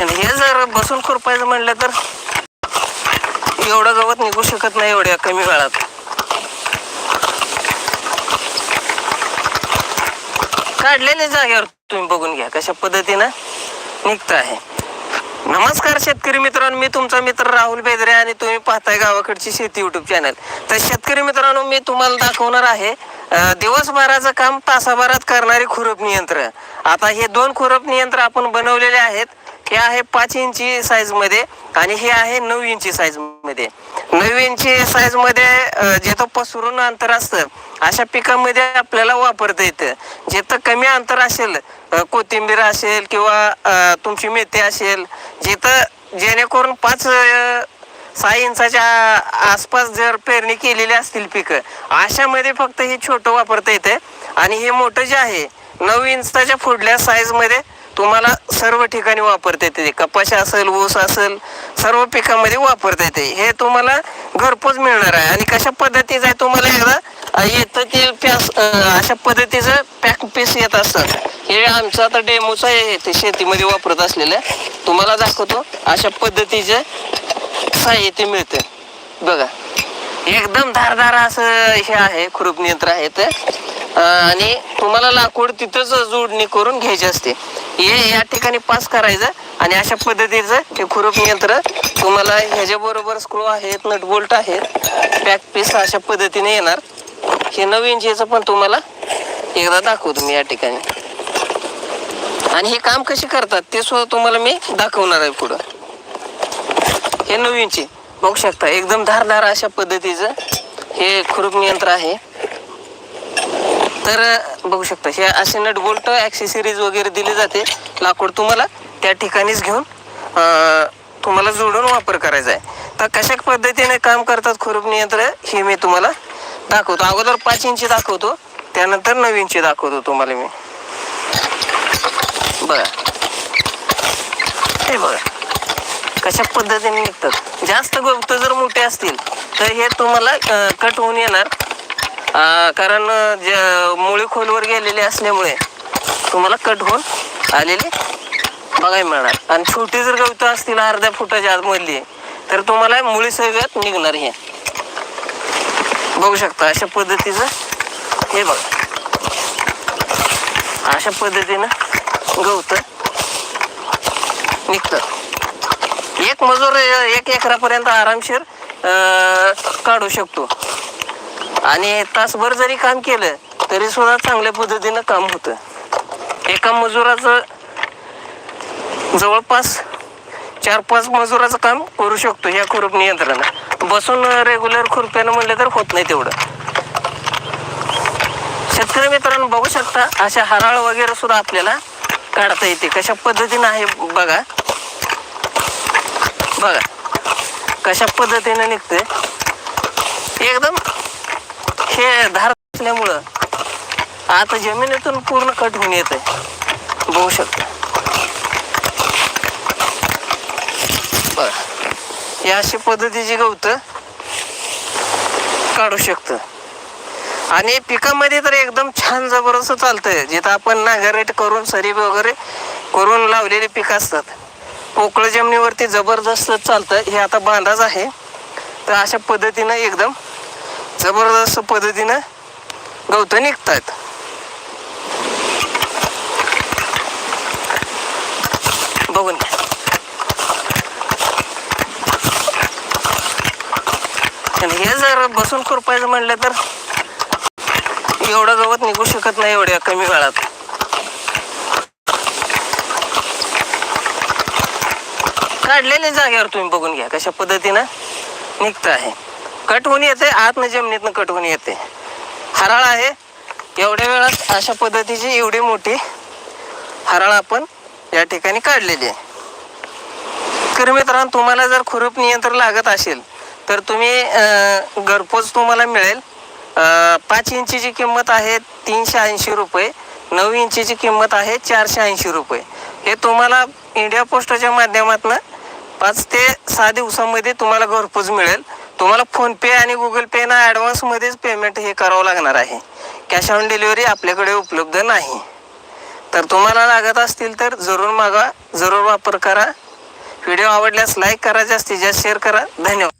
आणि हे जर बसून खुरपायचं म्हणलं तर एवढं गवत निघू शकत नाही एवढ्या कमी वेळात काढलेल्या जागेवर तुम्ही बघून घ्या कशा पद्धतीनं निघत आहे. नमस्कार शेतकरी मित्रांनो मी तुमचा मित्र राहुल बेदरे आणि तुम्ही पाहताय गावाकडची शेती युट्यूब चॅनल तर शेतकरी मित्रांनो मी तुम्हाला दाखवणार आहे दिवसभराचं काम तासाभरात करणारी खुरपणी यंत्र. आता हे दोन खुरपणी यंत्र आपण बनवलेले आहेत. हे आहे पाच इंची साईजमध्ये आणि हे आहे नऊ इंची साईजमध्ये. नऊ इंची साईजमध्ये जिथं पसरून अंतर असतं अशा पिकामध्ये आपल्याला वापरता येतं. जिथं कमी अंतर असेल कोथिंबीर असेल किंवा तुमची मेथी असेल जिथं जेणेकरून पाच सहा इंचाच्या आसपास जर पेरणी केलेली असतील पिकं अशामध्ये फक्त हे छोटं वापरता येते. आणि हे मोठं जे आहे नऊ इंचाच्या फुडल्या साईजमध्ये तुम्हाला सर्व ठिकाणी वापरता येते कपाशी असेल ऊस असेल सर्व पिकामध्ये वापरता येते. हे तुम्हाला घरपोच मिळणार आहे. आणि कशा पद्धतीचं आहे तुम्हाला एकदा येतं ते पॅस अशा पद्धतीचं पॅक पीस येत असतं. हे आमचं आता डेमोचं आहे ते शेतीमध्ये वापरत असलेलं. तुम्हाला दाखवतो अशा पद्धतीचं साहित्य मिळतं बघा. एकदम धारधार असं हे आहे खुरपणी यंत्र आहे तर आणि तुम्हाला लाकूड तिथंच जोडणी करून घ्यायची असते. हे या ठिकाणी पास करायचं आणि अशा पद्धतीचं हे खुरप यंत्र तुम्हाला ह्याच्या बरोबर स्क्रू आहेत नट बोल्ट आहेत पॅक पीस अशा पद्धतीने येणार. हे नवीन इंचीचं पण तुम्हाला एकदा दाखवतो मी या ठिकाणी. आणि हे काम कसे करतात ते सुद्धा तुम्हाला मी दाखवणार आहे पुढं. हे नवीनचे बघू शकता एकदम धारदार अशा पद्धतीचं हे खुरप यंत्र आहे. तर बघू शकता हे असे नट बोल्ट ॲक्सेसरीज वगैरे दिली जाते. लाकूड तुम्हाला त्या ठिकाणीच घेऊन तुम्हाला जोडून वापर करायचा आहे. तर कशा पद्धतीने काम करतात खुरपणी नियंत्र हे मी तुम्हाला दाखवतो. अगोदर पाच इंची दाखवतो त्यानंतर नऊ इंची दाखवतो तुम्हाला मी. बघा. हे बघा. कशा पद्धतीने निघतात. जास्त गोष्ट जर मोठे असतील तर हे तुम्हाला कट होऊन येणार. अं, कारण ज मुळी खोलवर गेलेले असल्यामुळे तुम्हाला कट होऊन आलेले बघायला मिळणार. आणि छोटी जर गवत असतील अर्ध्या फुटाच्या आतमधली तर तुम्हाला मुळी सगळ्यात निघणार हे. बघू शकता अशा पद्धतीचं हे बघा. अशा पद्धतीनं गवत निघतं. एक मजूर एक एकरापर्यंत आरामशीर काढू शकतो. आणि तासभर जरी काम केलं तरी सुद्धा चांगल्या पद्धतीनं काम होतं. एका मजुराचं जवळपास चार पाच मजुराचं काम करू शकतो या खुरपणी यंत्रानं बसून रेग्युलर खुरप्यानं म्हणलं तर होत नाही तेवढं. शेतकरी मित्रांनो बघू शकता अशा हराळ वगैरे सुद्धा आपल्याला काढता येते. कशा पद्धतीनं आहे बघा. बघा. कशा पद्धतीनं निघते एकदम हे धार असल्यामुळं आता जमिनीतून पूर्ण कट होऊन येते बघू शकता. बघा हे अशी पद्धतीची गवत काढू शकतं. आणि पिकामध्ये तर एकदम छान जबरदस्त चालतंय. जिथं आपण नांगरेट करून सरी वगैरे करून लावलेले पिकं असतात. पोकळ जमिनीवरती जबरदस्त चालतं. हे आता बांधाच आहे. तर अशा पद्धतीनं एकदम जबरदस्त पद्धतीनं गवतं निघतात बघून घ्या. आणि हे जर बसून खुरपायचं म्हणलं तर एवढं गवत निघू शकत नाही एवढ्या कमी वेळात काढलेल्या जागेवर तुम्ही बघून घ्या कशा पद्धतीनं निघत आहे. कट होऊन येते आतनं जमिनीतनं कट होऊन येते. हराळ आहे. एवढ्या वेळात अशा पद्धतीची एवढी मोठी हराळ आपण या ठिकाणी काढलेली आहे. तर मित्रांनो तुम्हाला जर खुरपणी नियंत्रण लागत असेल तर तुम्ही घरपोच तुम्हाला मिळेल. पाच इंचीची किंमत आहे तीनशे ऐंशी रुपये नऊ इंचीची किंमत आहे चारशे ऐंशी रुपये. हे तुम्हाला इंडिया पोस्टच्या माध्यमातून पाच ते सहा दिवसामध्ये तुम्हाला घरपोच मिळेल. तुम्हाला फोनपे आणि गुगल पे पेनं ॲडव्हान्समध्येच पेमेंट हे करावं लागणार आहे. कॅश ऑन डिलिव्हरी आपल्याकडे उपलब्ध नाही. तर तुम्हाला लागत असतील तर जरूर मागा जरूर वापर करा. व्हिडिओ आवडल्यास लाईक करा जास्तीत जास्त शेअर करा. धन्यवाद.